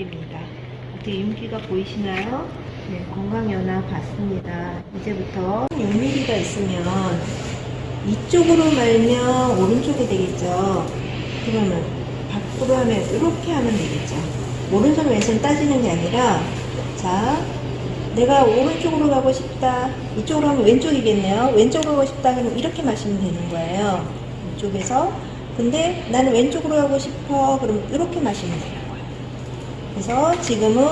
3월입니다. 어떻게 윤기가 보이시나요? 네, 건강연화 봤습니다. 이제부터 6mm가 있으면 이쪽으로 말면 오른쪽이 되겠죠. 그러면 밖으로 하면 이렇게 하면 되겠죠. 오른손 왼손 따지는 게 아니라 자 내가 오른쪽으로 가고 싶다. 이쪽으로 하면 왼쪽이겠네요. 왼쪽으로 가고 싶다. 그럼 이렇게 마시면 되는 거예요. 이쪽에서. 근데 나는 왼쪽으로 가고 싶어. 그럼 이렇게 마시면 거예요. 그래서 지금은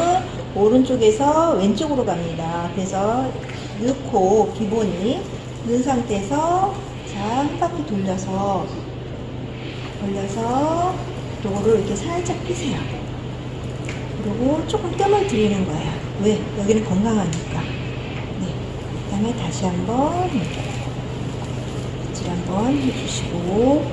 오른쪽에서 왼쪽으로 갑니다. 그래서 넣고 기본이 넣은 상태에서 자, 한 바퀴 돌려서 돌려서 요거를 이렇게 살짝 피세요. 그리고 조금 뜸을 들이는 거예요. 왜? 여기는 건강하니까. 네. 그 다음에 다시 한번 질 한번 해주시고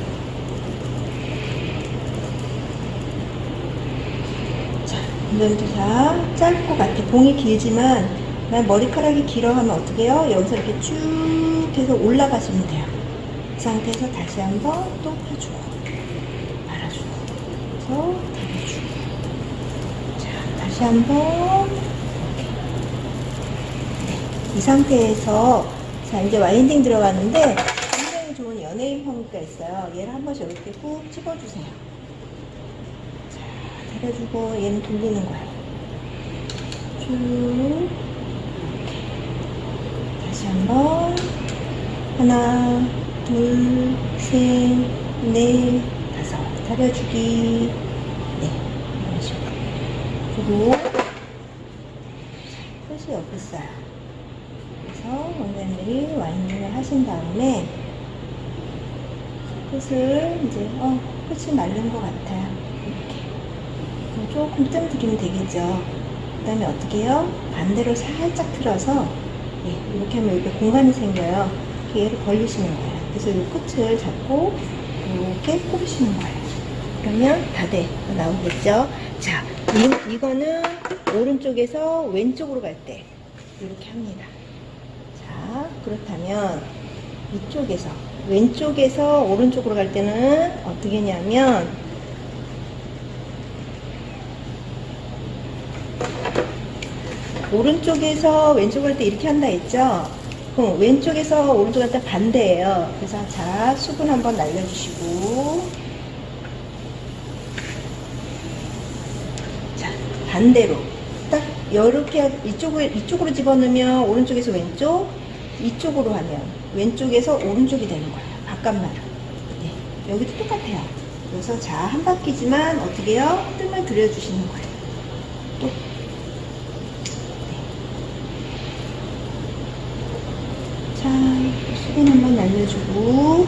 자 짧고 같아. 봉이 길지만 난 머리카락이 길어 하면 어떻게 해요? 여기서 이렇게 쭉 해서 올라가시면 돼요. 이 상태에서 다시 한번 또 펴주고 말아주고 그래서 당겨주고 자, 다시 한번 네, 이 상태에서 자 이제 와인딩 들어가는데 굉장히 좋은 연예인 펌프가 있어요. 얘를 한 번씩 이렇게 꾹 집어주세요. 자, 내려주고 얘는 돌리는 거예요. 쭉 다시 한번 하나, 둘, 셋, 넷, 다섯 다려주기 네 이런 식으로 그리고 끝이 여기 있어요. 그래서 원장님이 와인딩을 하신 다음에 끝을 이제 어 끝이 마른 것 같아요. 조금 뜸 들이면 되겠죠. 그 다음에 어떻게 해요? 반대로 살짝 틀어서 예, 이렇게 하면 이렇게 공간이 생겨요. 얘를 벌리시는 거예요. 그래서 이 끝을 잡고 이렇게 뿌리시는 거예요. 그러면 다대 나오겠죠? 자, 이, 이거는 오른쪽에서 왼쪽으로 갈 때 이렇게 합니다. 자, 그렇다면 이쪽에서 왼쪽에서 오른쪽으로 갈 때는 어떻게 하냐면 오른쪽에서 왼쪽으로 갈때 이렇게 한다 했죠? 그럼 왼쪽에서 오른쪽 갈때 반대예요. 그래서 자, 수분 한번 날려주시고 자, 반대로 딱 이렇게 이쪽으로 이쪽으로 집어넣으면 오른쪽에서 왼쪽, 이쪽으로 하면 왼쪽에서 오른쪽이 되는 거예요. 바깥말은. 네, 여기도 똑같아요. 그래서 자, 한 바퀴지만 어떻게 해요? 뜸을 들여주시는 거예요. 또. 네. 자, 수분 한번 날려주고,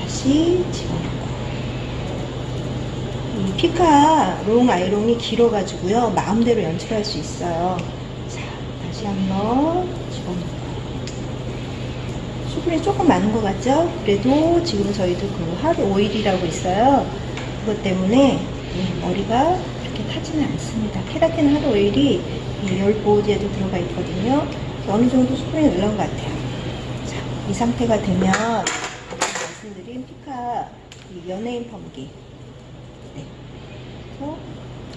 다시 집어넣고. 이 피카 롱 아이롱이 길어가지고요. 마음대로 연출할 수 있어요. 자, 다시 한번 집어넣고. 수분이 조금 많은 것 같죠? 그래도 지금 저희도 그 하루 오일이라고 있어요. 그것 때문에 예, 머리가 그렇게 타지는 않습니다. 케라틴 하루 오일이 이열 보호제도 들어가 있거든요. 어느 정도 수분이 늘어난 것 같아요. 자, 이 상태가 되면 말씀드린 피카 이 연예인 펌기 네. 또,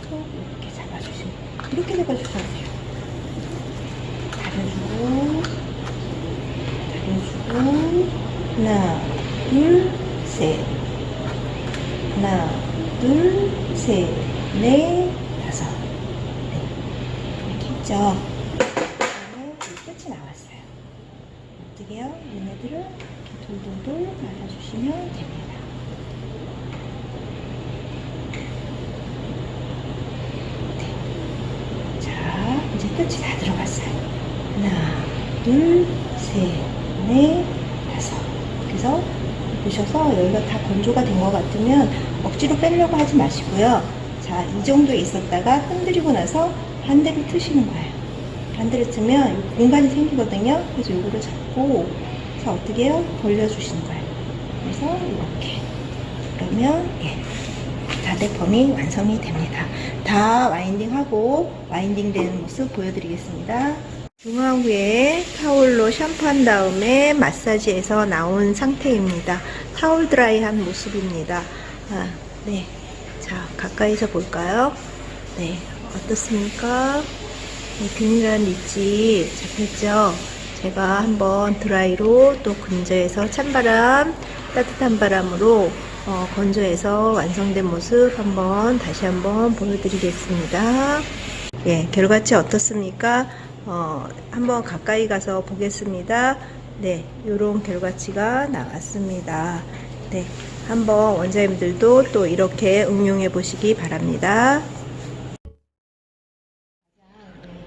또 이렇게 잡아주시면 이렇게 잡아주셔도 돼요. 다려주고 다려주고 하나 둘셋 하나 둘셋넷 다섯 네. 이렇게 했죠. 그다음에 이 끝이 나왔어요. 어떻게 얘네들을 이렇게 돌돌돌 말아주시면 됩니다. 자, 이제 끝이 다 들어갔어요. 하나, 둘, 셋, 넷, 다섯. 그래서 보셔서 여기가 다 건조가 된 것 같으면 억지로 빼려고 하지 마시고요. 자, 이 정도에 있었다가 흔들리고 나서 반대로 트시는 거예요. 반대로 트면 공간이 생기거든요. 그래서 요거를 잡고, 자, 어떻게 해요? 벌려주시는 거예요. 그래서 이렇게. 그러면, 예. 다대펌이 완성이 됩니다. 다 와인딩하고 와인딩 되는 모습 보여드리겠습니다. 중화 후에 타올로 샴푸한 다음에 마사지해서 나온 상태입니다. 타올 드라이한 모습입니다. 아, 네. 자, 가까이서 볼까요? 네, 어떻습니까? 네, 균일한 리치 잡혔죠? 제가 한번 드라이로 또 건조해서 찬바람, 따뜻한 바람으로 어, 건조해서 완성된 모습 한번 다시 한번 보여드리겠습니다. 예, 결과치 어떻습니까? 어, 한번 가까이 가서 보겠습니다. 네, 요런 결과치가 나왔습니다. 네, 한번 원자님들도 또 이렇게 응용해 보시기 바랍니다.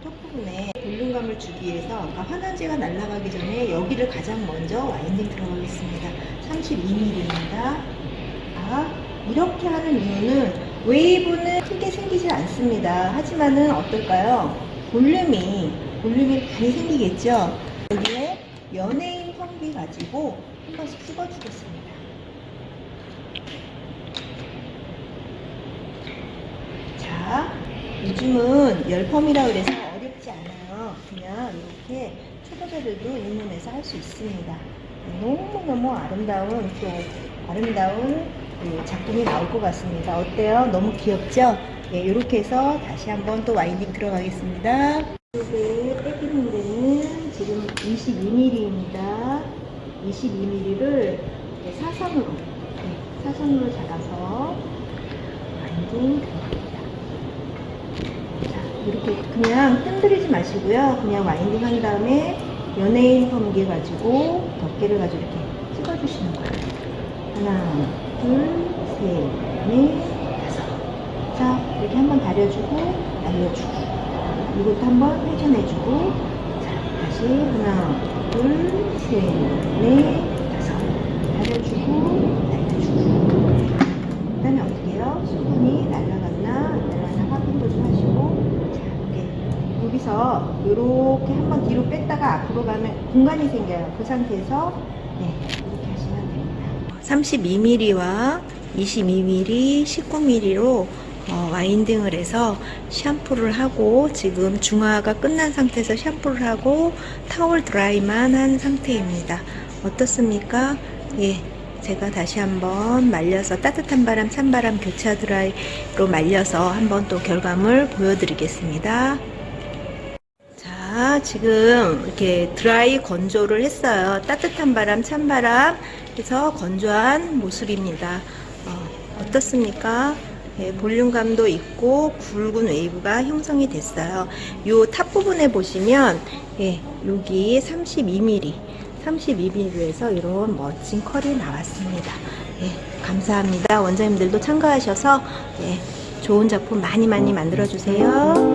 톱 부분에 볼륨감을 주기 위해서 아까 환원제가 날아가기 전에 여기를 가장 먼저 와인딩 들어가겠습니다. 32mm입니다. 자, 이렇게 하는 이유는 웨이브는 크게 생기지 않습니다. 하지만은 어떨까요? 볼륨이 볼륨이 많이 생기겠죠? 여기에 연예인 펌비 가지고 한 번씩 찍어주겠습니다. 자, 요즘은 열펌이라 그래서 어렵지 않아요. 그냥 이렇게 초보자들도 입문해서 할 수 있습니다. 너무너무 아름다운 또 아름다운 그 작품이 나올 것 같습니다. 어때요? 너무 귀엽죠? 예, 이렇게 해서 다시 한번 또 와인딩 들어가겠습니다. 이게 떼기는 데는 지금 22mm입니다. 22mm를 사선으로 네, 사선으로 잡아서 와인딩 들어갑니다. 자, 이렇게 그냥 흔들리지 마시고요. 그냥 와인딩 한 다음에 연예인 펌기 가지고 덮개를 가지고 이렇게 찍어주시는 거예요. 하나, 둘, 셋, 넷, 다섯. 자, 이렇게 한번 다려주고, 날려주고. 이것도 한번 회전해주고. 자, 다시 하나, 둘, 셋, 넷, 다섯. 다려주고, 날려주고. 그 다음에 어떻게 해요? 수분이 날아갔나, 안 날아갔나 확인도 좀 하시고. 자, 이렇게. 여기서 이렇게 한번 뒤로 뺐다가 앞으로 가면 공간이 생겨요. 그 상태에서, 네, 이렇게 하시면 됩니다. 32mm와 22mm, 19mm로 어, 와인딩을 해서 샴푸를 하고 지금 중화가 끝난 상태에서 샴푸를 하고 타월 드라이만 한 상태입니다. 어떻습니까? 예. 제가 다시 한번 말려서 따뜻한 바람, 찬바람 교차 드라이로 말려서 한번 또 결과물 보여드리겠습니다. 자, 지금 이렇게 드라이 건조를 했어요. 따뜻한 바람, 찬바람 해서 건조한 모습입니다. 어, 어떻습니까? 예, 볼륨감도 있고 굵은 웨이브가 형성이 됐어요. 요 탑 부분에 보시면 예, 여기 32mm, 32mm에서 이런 멋진 컬이 나왔습니다. 예, 감사합니다. 원장님들도 참가하셔서 예, 좋은 작품 많이 많이 만들어 주세요.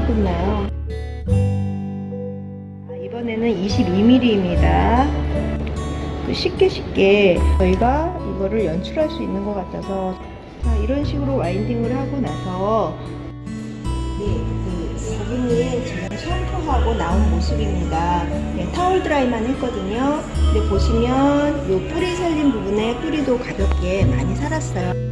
금방 끝나요. 자, 이번에는 22mm입니다. 그 쉽게 쉽게 저희가 이거를 연출할 수 있는 것 같아서 자, 이런 식으로 와인딩을 하고 나서 네, 그 고객님 지금 샴푸하고 나온 모습입니다. 네, 타월 드라이만 했거든요. 근데 보시면 이 뿌리 살린 부분에 뿌리도 가볍게 많이 살았어요.